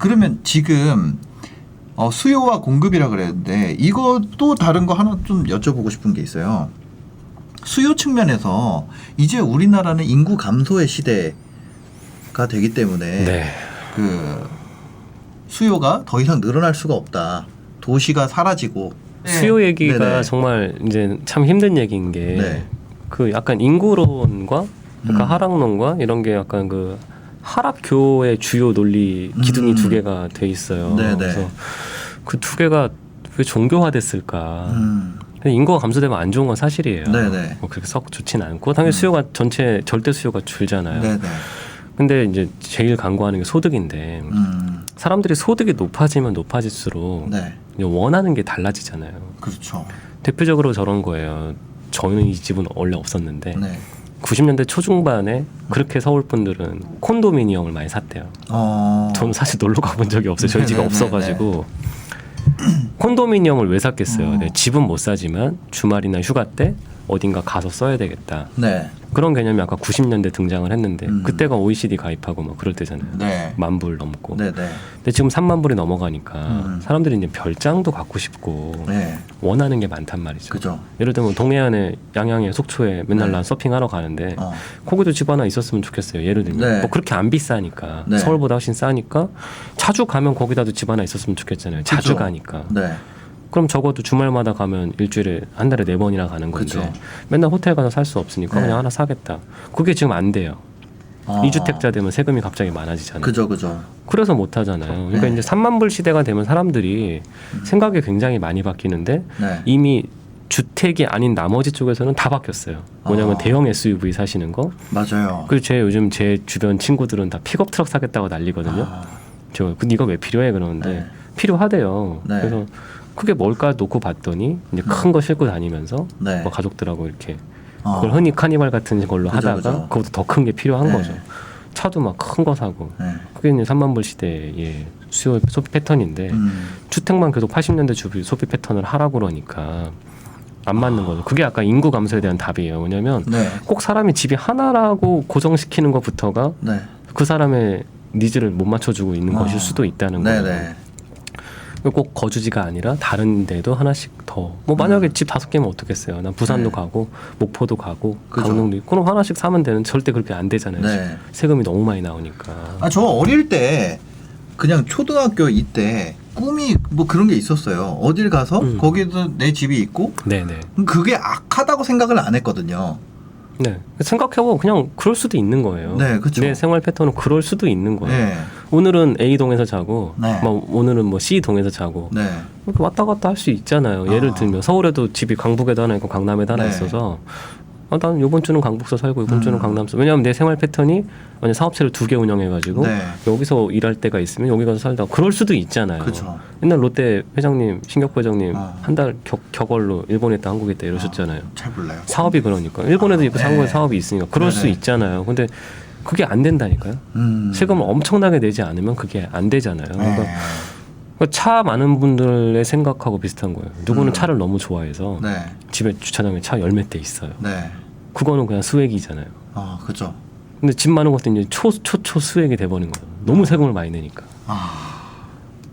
그러면 지금 어, 수요와 공급이라 그랬는데 이것도 다른 거 하나 좀 여쭤보고 싶은 게 있어요. 수요 측면에서 이제 우리나라는 인구 감소의 시대가 되기 때문에 네. 그 수요가 더 이상 늘어날 수가 없다. 도시가 사라지고 수요 얘기가 네네. 정말 이제 참 힘든 얘기인 게 네. 그 약간 인구론과 그러니까 음. 하락론과 이런 게 약간 그 하락교의 주요 논리 기둥이 음. 두 개가 돼 있어요. 네네. 그래서 그 두 개가 왜 종교화됐을까? 음, 인구가 감소되면 안 좋은 건 사실이에요. 네네. 뭐 그렇게 썩 좋진 않고 당연히 수요가 전체 절대 수요가 줄잖아요. 네네. 근데 이제 제일 강구하는 게 소득인데 음, 사람들이 소득이 높아지면 높아질수록 네. 원하는 게 달라지잖아요. 그렇죠. 대표적으로 저런 거예요. 저는 이 집은 원래 없었는데 네. 90년대 초중반에 그렇게 서울 분들은 콘도미니엄을 많이 샀대요. 어. 저는 사실 놀러 가본 적이 없어요. 저희 집이 네네네네. 없어가지고 콘도미니엄을 왜 샀겠어요? 어. 네, 집은 못 사지만 주말이나 휴가 때 어딘가 가서 써야 되겠다. 네. 그런 개념이 아까 90년대 등장을 했는데 음. 그때가 OECD 가입하고 막 그럴 때잖아요. 네. 만 불 넘고. 네 네. 근데 지금 3만 불이 넘어가니까 음. 사람들이 이제 별장도 갖고 싶고 네. 원하는 게 많단 말이죠. 그죠. 예를 들면 동해안에 양양에 속초에 맨날 네. 난 서핑하러 가는데 어. 거기도 집 하나 있었으면 좋겠어요. 예를 들면 네. 뭐 그렇게 안 비싸니까 네. 서울보다 훨씬 싸니까 자주 가면 거기다도 집 하나 있었으면 좋겠잖아요. 자주 그죠. 가니까. 네. 그럼 적어도 주말마다 가면 일주일에 한 달에 네 번이나 가는 건데 그죠. 맨날 호텔 가서 살 수 없으니까 네. 그냥 하나 사겠다. 그게 지금 안 돼요. 어. 이 2주택자 되면 세금이 갑자기 많아지잖아요. 그죠 그죠. 그래서 못 하잖아요. 그러니까 네. 이제 3만 불 시대가 되면 사람들이 생각이 굉장히 많이 바뀌는데 네. 이미 주택이 아닌 나머지 쪽에서는 다 바뀌었어요. 뭐냐면 아. 대형 SUV 사시는 거. 맞아요. 그리고 제 요즘 제 주변 친구들은 다 픽업 트럭 사겠다고 난리거든요. 아, 저 근데 이거 왜 필요해 그러는데 네. 필요하대요. 네. 그래서 그게 뭘까 놓고 봤더니 이제 큰 거 싣고 다니면서 네. 뭐 가족들하고 이렇게 어. 그걸 흔히 카니발 같은 걸로 그죠, 하다가 그죠. 그것도 더큰 게 필요한 네. 거죠. 차도 막 큰 거 사고 네. 그게 이제 3만 불 시대의 수요 소비 패턴인데 음. 주택만 계속 80년대 주비 소비 패턴을 하라고 그러니까 안 맞는 거죠. 그게 아까 인구 감소에 대한 답이에요. 왜냐면 네. 꼭 사람이 집이 하나라고 고정시키는 것부터가 네. 그 사람의 니즈를 못 맞춰주고 있는 어. 것일 수도 있다는 거예요. 네네. 꼭 거주지가 아니라 다른 데도 하나씩 더. 뭐 만약에 집 다섯 개면 어떻겠어요? 난 부산도 음. 네. 가고 목포도 가고 그죠. 강릉도 있고 그럼 하나씩 사면 되는 절대 그렇게 안 되잖아요. 네. 세금이 너무 많이 나오니까. 아 저 어릴 때 그냥 초등학교 이때 꿈이 뭐 그런 게 있었어요. 어딜 가서 음. 거기도 내 집이 있고 네네. 그게 악하다고 생각을 안 했거든요. 네. 생각해보면 그냥 그럴 수도 있는 거예요. 네, 그쵸. 내 생활 패턴은 그럴 수도 있는 거예요. 네. 오늘은 A 동에서 자고, 네. 뭐 오늘은 뭐 C 동에서 자고, 네. 이렇게 왔다 갔다 할 수 있잖아요. 예를 아. 들면 서울에도 집이 강북에도 하나 있고 강남에도 하나 네. 있어서 아, 난 이번 주는 강북서 살고 이번 음. 주는 강남서. 왜냐하면 내 생활 패턴이 만약 사업체를 두 개 운영해가지고 네. 여기서 일할 때가 있으면 여기 가서 살다 그럴 수도 있잖아요. 그쵸. 옛날 롯데 회장님, 신격부 회장님 아. 한달 격월로 일본에 있다 한국에 있다 이러셨잖아요. 잘 몰라요. 사업이 그러니까 일본에도 아, 있고 네. 한국에 사업이 있으니까 그럴 수 네네. 있잖아요. 근데 그게 안 된다니까요. 음. 세금을 엄청나게 내지 않으면 그게 안 되잖아요. 그러니까 네. 그차 많은 분들의 생각하고 비슷한 거예요. 누구는 음. 차를 너무 좋아해서 네. 집에 주차장에 차 열몇 대 있어요. 네. 그거는 그냥 수액이잖아요. 아 그죠. 근데 집 많은 것도 이제 초, 초, 초 수액이 돼버린 거예요. 너무 세금을 많이 내니까. 아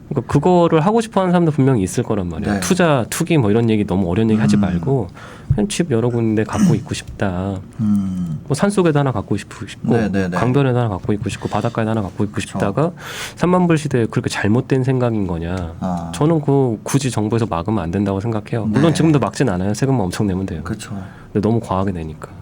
그러니까 그거를 하고 싶어 하는 사람도 분명히 있을 거란 말이에요. 네. 투자, 투기 뭐 이런 얘기 너무 어려운 얘기 하지 음. 말고 그냥 집 여러 군데 갖고 있고 싶다. 음. 뭐 산속에도 하나 갖고 싶고 네, 네, 네. 강변에도 하나 갖고 있고 싶고 바닷가에도 하나 갖고 있고 그쵸. 싶다가 3만 불 시대에 그렇게 잘못된 생각인 거냐 아. 저는 그 굳이 정부에서 막으면 안 된다고 생각해요 물론 네. 지금도 막진 않아요 세금만 엄청 내면 돼요 그렇죠. 근데 너무 과하게 내니까 아.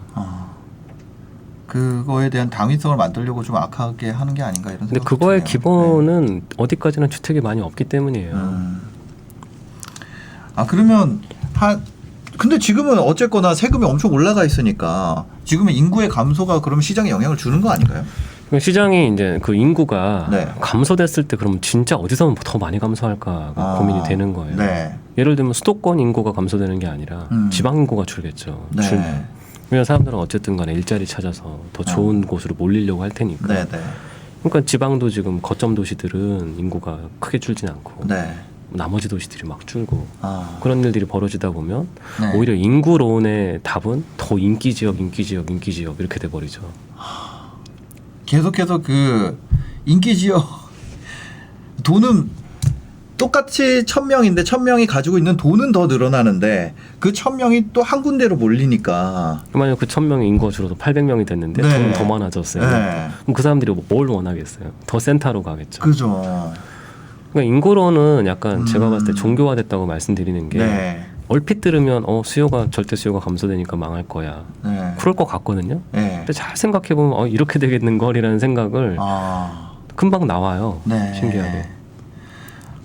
그거에 대한 당위성을 만들려고 좀 악하게 하는 게 아닌가 이런 근데 생각. 그거의 기본은 어디까지나 주택이 많이 없기 때문이에요 음. 아 그러면 한 근데 지금은 어쨌거나 세금이 엄청 올라가 있으니까 지금은 인구의 감소가 그럼 시장에 영향을 주는 거 아닌가요? 시장이 이제 그 인구가 네. 감소됐을 때 그러면 진짜 어디서 더 많이 감소할까 아, 고민이 되는 거예요 네. 예를 들면 수도권 인구가 감소되는 게 아니라 음. 지방 인구가 줄겠죠 네. 줄면 왜냐면 사람들은 어쨌든 간에 일자리 찾아서 더 좋은 곳으로 몰리려고 할 테니까. 네, 네. 그러니까 지방도 지금 거점 도시들은 인구가 크게 줄진 않고 네. 나머지 도시들이 막 줄고 아. 그런 일들이 벌어지다 보면 네. 오히려 인구론의 답은 더 인기 지역, 인기 지역, 인기 지역 이렇게 돼 버리죠. 계속해서 그 인기 지역 돈은 똑같이 천 명인데 천 명이 가지고 있는 돈은 더 늘어나는데 그 천 명이 또 한 군데로 몰리니까 만약 그 천 명의 인구가 줄어도 800명이 됐는데 네. 돈은 더 많아졌어요. 네. 그럼 그 사람들이 뭐뭘 원하겠어요? 더 센터로 가겠죠. 그죠. 그러니까 인구론은 약간 음. 제가 봤을 때 종교화됐다고 말씀드리는 게 네. 얼핏 들으면 어 수요가 절대 수요가 감소되니까 망할 거야. 네. 그럴 것 같거든요. 네. 근데 잘 생각해 보면 어 이렇게 되겠는 걸이라는 생각을 아. 금방 나와요. 네. 신기하게.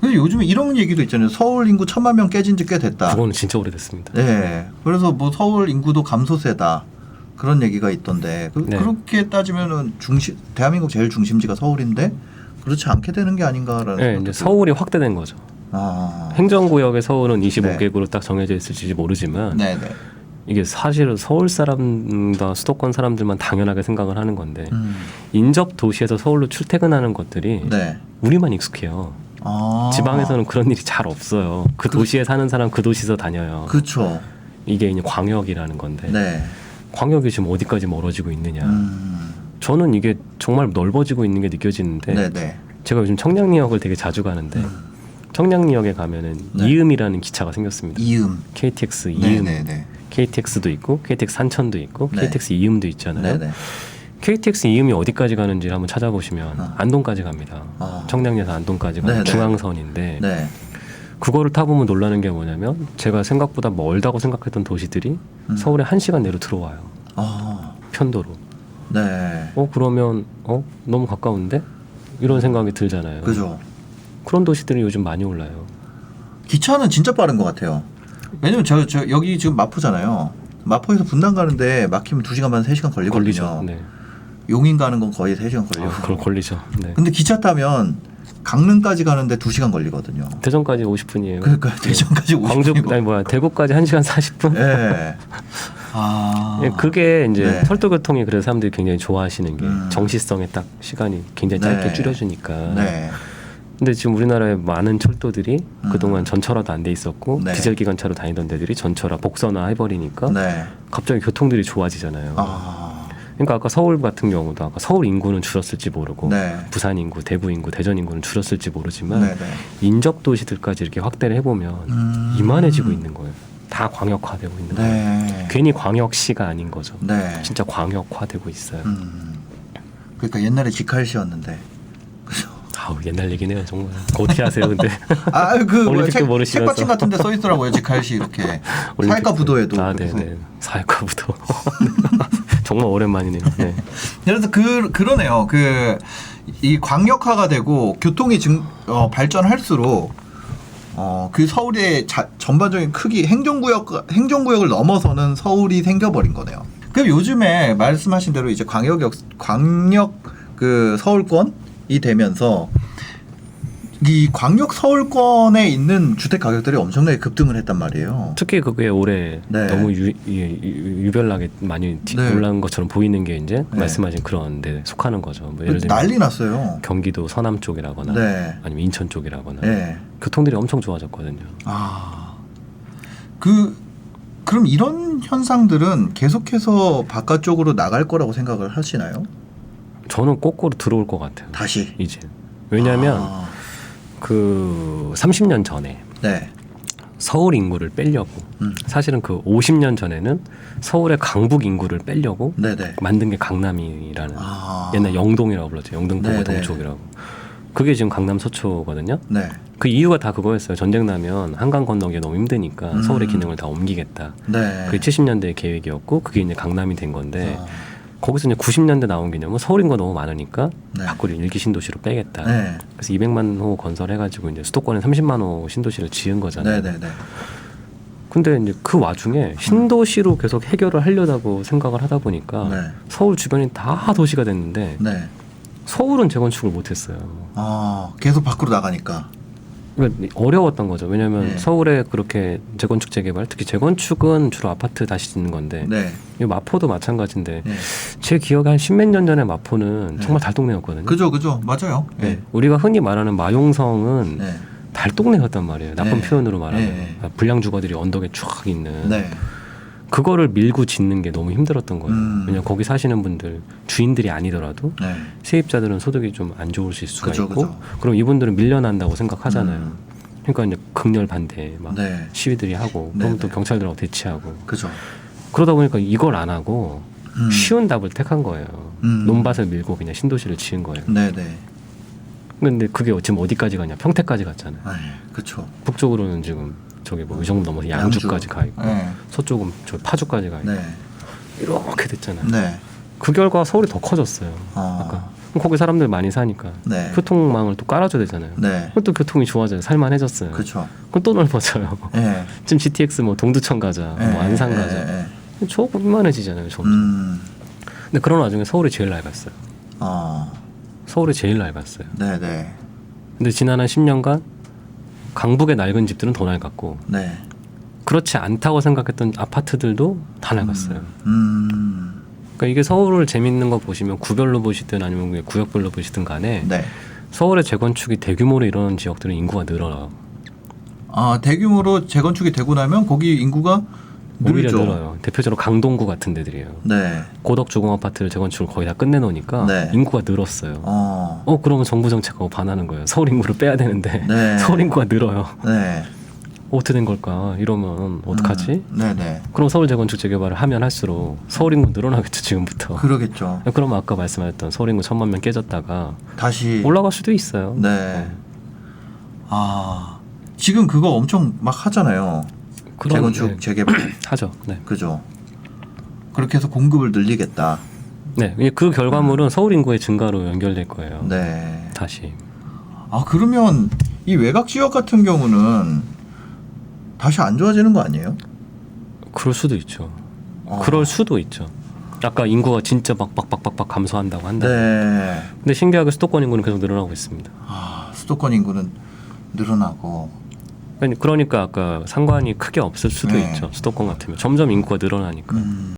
근데 요즘에 이런 얘기도 있잖아요. 서울 인구 천만 명 깨진 지 꽤 됐다. 그거는 진짜 오래됐습니다. 네. 그래서 뭐 서울 인구도 감소세다. 그런 얘기가 있던데 그, 네. 렇게 따지면은 중심 대한민국 제일 중심지가 서울인데 그렇지 않게 되는 게 아닌가라는 네, 이제. 서울이 확대된 거죠. 아. 행정구역의 서울은 25개구로 딱 정해져 있을지 모르지만 네, 네. 이게 사실은 서울 사람다 수도권 사람들만 당연하게 생각을 하는 건데 음. 인접 도시에서 서울로 출퇴근하는 것들이 네. 우리만 익숙해요. 아. 지방에서는 그런 일이 잘 없어요. 그 도시에 사는 사람 그 도시에서 다녀요. 그렇죠. 이게 이제 광역이라는 건데 네. 광역이 지금 어디까지 멀어지고 있느냐. 음. 저는 이게 정말 넓어지고 있는 게 느껴지는데 네, 네. 제가 요즘 청량리역을 되게 자주 가는데 음. 청량리역에 가면은 네. 이음이라는 기차가 생겼습니다. 이음. KTX 네, 이음, 네, 네. KTX도 있고 KTX 산천도 있고 네. KTX 이음도 있잖아요. 네, 네. KTX 이음이 어디까지 가는지를 한번 찾아보시면 아. 안동까지 갑니다. 아. 청량리에서 안동까지 가는 네, 네. 중앙선인데 네. 그거를 타보면 놀라는 게 뭐냐면 제가 생각보다 멀다고 생각했던 도시들이 음. 서울에 한 시간 내로 들어와요. 아. 편도로. 네. 어 그러면 어 너무 가까운데 이런 생각이 들잖아요. 그죠. 그런 도시들이 요즘 많이 올라요. 기차는 진짜 빠른 것 같아요. 왜냐면 저, 저 여기 지금 마포잖아요. 마포에서 분당 가는데 막히면 2시간 반 3시간 걸리거든요. 걸리죠. 네. 용인 가는 건 거의 3시간 걸리고. 아, 그럼 걸리죠. 네. 근데 기차 타면 강릉까지 가는데 2시간 걸리거든요. 대전까지 50분이에요. 그러니까 대전까지 50분이고. 광주 아니 뭐야 대구까지 1시간 40분. 예. 아. 예, 그게 이제 네. 철도 교통이 그래서 사람들이 굉장히 좋아하시는 게 음. 정시성에 딱 시간이 굉장히 짧게 네. 줄여주니까. 네. 근데 지금 우리나라에 많은 철도들이 음. 그동안 전철화도 안 돼 있었고 네. 디젤 기관차로 다니던 데들이 전철화 복선화 해버리니까 네. 갑자기 교통들이 좋아지잖아요. 아. 그러니까 아까 서울 같은 경우도 아까 서울 인구는 줄었을지 모르고 네. 부산 인구, 대구 인구, 대전 인구는 줄었을지 모르지만 네, 네. 인접 도시들까지 이렇게 확대를 해보면 음. 이만해지고 있는 거예요. 다 광역화되고 있는 거예요. 네. 괜히 광역시가 아닌 거죠. 네. 진짜 광역화되고 있어요. 음. 그러니까 옛날에 직할시였는데. 아우 옛날 얘기네요 정말. 어떻게 하세요 근데? 아, 그 뭐야, 올림픽도 책, 모르시면서. 책받침 같은 데 써 있더라고요. 직할시 이렇게. 사회과 때. 부도에도. 아. 네네. 사회과 부도. 정말 오랜만이네요. 네. 그래서 그 그러네요. 그 이 광역화가 되고 교통이 증, 어, 발전할수록 어, 그 서울의 자, 전반적인 크기 행정구역 행정구역을 넘어서는 서울이 생겨버린 거네요. 그럼 요즘에 말씀하신 대로 이제 광역역 광역 그 서울권이 되면서 이 광역 서울권에 있는 주택 가격들이 엄청나게 급등을 했단 말이에요. 특히 그게 올해 네. 너무 유, 유, 유별나게 많이 디- 네. 올라온 것처럼 보이는 게 이제 네. 말씀하신 그런 데 속하는 거죠. 뭐 예를 들면 난리 났어요. 경기도 서남 쪽이라거나 네. 아니면 인천 쪽이라거나 네. 교통들이 엄청 좋아졌거든요. 아, 그 그럼 이런 현상들은 계속해서 바깥쪽으로 나갈 거라고 생각을 하시나요? 저는 거꾸로 들어올 것 같아요. 다시. 이제 왜냐하면 아, 그 30년 전에 네, 서울 인구를 빼려고 음, 사실은 그 50년 전에는 서울의 강북 인구를 빼려고 네, 네. 만든 게 강남이라는 아, 옛날 영동이라고 불렀죠. 영등포구 네, 네. 동쪽이라고. 그게 지금 강남 서초거든요. 네, 그 이유가 다 그거였어요. 전쟁 나면 한강 건너기 너무 힘드니까 음. 서울의 기능을 다 옮기겠다. 네. 그게 70년대 계획이었고 그게 이제 강남이 된 건데 아, 거기서 이제 90년대 나온 개념은 서울 인구가 너무 많으니까 네. 밖으로 일기 신도시로 빼겠다. 네, 그래서 200만 호 건설해가지고 이제 수도권에 30만 호 신도시를 지은 거잖아요. 네, 네, 네. 근데 이제 그 와중에 신도시로 계속 해결을 하려다고 생각을 하다 보니까 네. 서울 주변이 다 도시가 됐는데 네. 서울은 재건축을 못했어요. 아, 계속 밖으로 나가니까. 어려웠던 거죠. 왜냐하면 네. 서울에 그렇게 재건축 재개발, 특히 재건축은 주로 아파트 다시 짓는 건데 네, 이 마포도 마찬가지인데 네. 제 기억에 한 십몇 년 전에 마포는 네. 정말 달동네였거든요. 그죠, 그죠, 맞아요. 네. 네, 우리가 흔히 말하는 마용성은 네, 달동네였단 말이에요. 나쁜 네. 표현으로 말하면 네. 아, 불량 주거들이 언덕에 쫙 있는. 네, 그거를 밀고 짓는 게 너무 힘들었던 거예요. 음. 왜냐면 거기 사시는 분들 주인들이 아니더라도 네. 세입자들은 소득이 좀 안 좋으실 수가 그죠, 있고 그죠. 그럼 이분들은 밀려난다고 생각하잖아요. 음. 그러니까 이제 극렬 반대 막 네. 시위들이 하고 네, 그럼 또 네. 경찰들하고 대치하고 그죠. 그러다 보니까 이걸 안 하고 음. 쉬운 답을 택한 거예요. 음. 논밭을 밀고 그냥 신도시를 지은 거예요. 네, 네. 근데 그게 지금 어디까지 가냐? 평택까지 갔잖아요. 네. 그렇죠. 북쪽으로는 지금 저기 뭐 의정부 넘어서 양주까지 가 있고 네. 서쪽은 저 파주까지 가 있고 네. 이렇게 됐잖아요. 네. 그 결과 서울이 더 커졌어요. 어. 아까 그럼 거기 사람들 많이 사니까 네. 교통망을 또 깔아줘야 되잖아요. 네. 그럼 또 교통이 좋아져요. 살만해졌어요. 그렇죠. 그럼 또 넓어져요. 예. 지금 GTX 뭐 동두천 가자, 예, 뭐 안산 예, 가자, 예, 예. 조금 이만해지잖아요. 점점. 음. 근데 그런 와중에 서울이 제일 낡았어요. 어. 서울이 제일 낡았어요. 네, 네. 근데 지난 한 10년간 강북의 낡은 집들은 더 낡았고 네. 그렇지 않다고 생각했던 아파트들도 다 낡았어요. 음. 그러니까 이게 서울을 재밌는 거 보시면 구별로 보시든 아니면 구역별로 보시든 간에 네. 서울의 재건축이 대규모로 이루어진 지역들은 인구가 늘어요. 아, 대규모로 재건축이 되고 나면 거기 인구가 오히려 늘죠. 늘어요. 대표적으로 강동구 같은 데들이에요. 네. 고덕 주공 아파트를 재건축을 거의 다 끝내놓으니까 네. 인구가 늘었어요. 어. 어. 그러면 정부 정책하고 반하는 거예요. 서울 인구를 빼야 되는데 네. 서울 인구가 늘어요. 네. 어떻게 된 걸까? 이러면 어떡하지? 음, 네, 네. 그럼 서울 재건축 재개발을 하면 할수록 서울 인구 늘어나겠죠 지금부터. 그러겠죠. 그러면 아까 말씀하셨던 서울 인구 천만 명 깨졌다가 다시 올라갈 수도 있어요. 네. 아. 지금 그거 엄청 막 하잖아요. 그런- 재건축 네, 재개발. 하죠. 네. 그죠. 그렇게 해서 공급을 늘리겠다. 네. 그 결과물은 서울 인구의 증가로 연결될 거예요. 네. 다시. 아, 그러면 이 외곽 지역 같은 경우는 다시 안 좋아지는 거 아니에요? 그럴 수도 있죠. 어. 그럴 수도 있죠. 아까 인구가 진짜 막 빡빡빡빡 감소한다고 한다. 네. 근데 신기하게 수도권 인구는 계속 늘어나고 있습니다. 아, 수도권 인구는 늘어나고. 그러니까 아까 상관이 크게 없을 수도 네. 있죠. 수도권 같으면 점점 인구가 늘어나니까. 음.